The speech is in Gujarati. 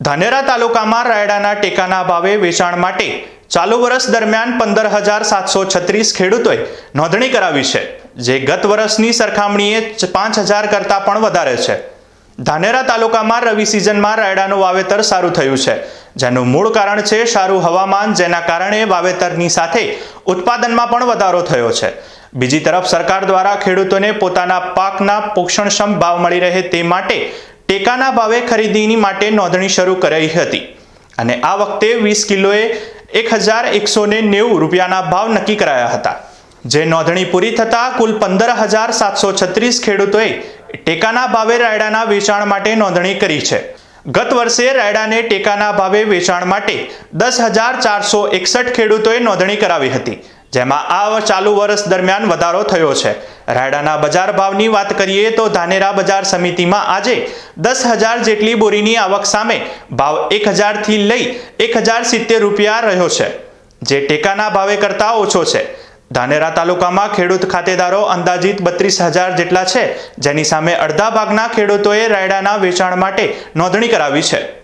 ધાનેરા તાલુકામાં રાયડાના ટેકાના ભાવે વેચાણ માટે ચાલુ વર્ષ દરમિયાન પંદર હજાર સાતસો છત્રીસ ખેડૂતોએ નોંધણી કરાવી છે, જે ગત વર્ષની સરખામણીએ પાંચ હજાર કરતાં પણ વધારે છે. ધાનેરા તાલુકામાં રવિ સિઝનમાં રાયડાનું વાવેતર સારું થયું છે, જેનું મૂળ કારણ છે સારું હવામાન, જેના કારણે વાવેતરની સાથે ઉત્પાદનમાં પણ વધારો થયો છે. બીજી તરફ સરકાર દ્વારા ખેડૂતોને પોતાના પાકના પોષણક્ષમ ભાવ મળી રહે તે માટે ટેકાના ભાવે ખરીદીની માટે નોંધણી શરૂ કરાઈ હતી. અને આ વખતે વીસ કિલોએ એક હજાર એકસો ને નેવું રૂપિયાના ભાવ નક્કી કરાયા હતા. જે નોંધણી પૂરી થતાં કુલ પંદર હજાર સાતસો છત્રીસ ખેડૂતોએ ટેકાના ભાવે રાયડાના વેચાણ માટે નોંધણી કરી છે. ગત વર્ષે રાયડાને ટેકાના ભાવે વેચાણ માટે દસ હજાર ચારસો એકસઠ ખેડૂતોએ નોંધણી કરાવી હતી. જેમાં આ ચાલુ વર્ષ દરમિયાન વધારો થયો છે. રાયડાના બજાર ભાવની વાત કરીએ તો ધાનેરા બજાર સમિતિમાં આજે દસ હજાર જેટલી બોરીની આવક સામે ભાવ એક હજારથી લઈ એક હજાર સિત્તેર રૂપિયા રહ્યો છે. જે ટેકાના ભાવે કરતાં ઓછો છે. ધાનેરા તાલુકામાં ખેડૂત ખાતેદારો અંદાજિત બત્રીસ હજાર જેટલા છે. જેની સામે અડધા ભાગના ખેડૂતોએ રાયડાના વેચાણ માટે નોંધણી કરાવી છે.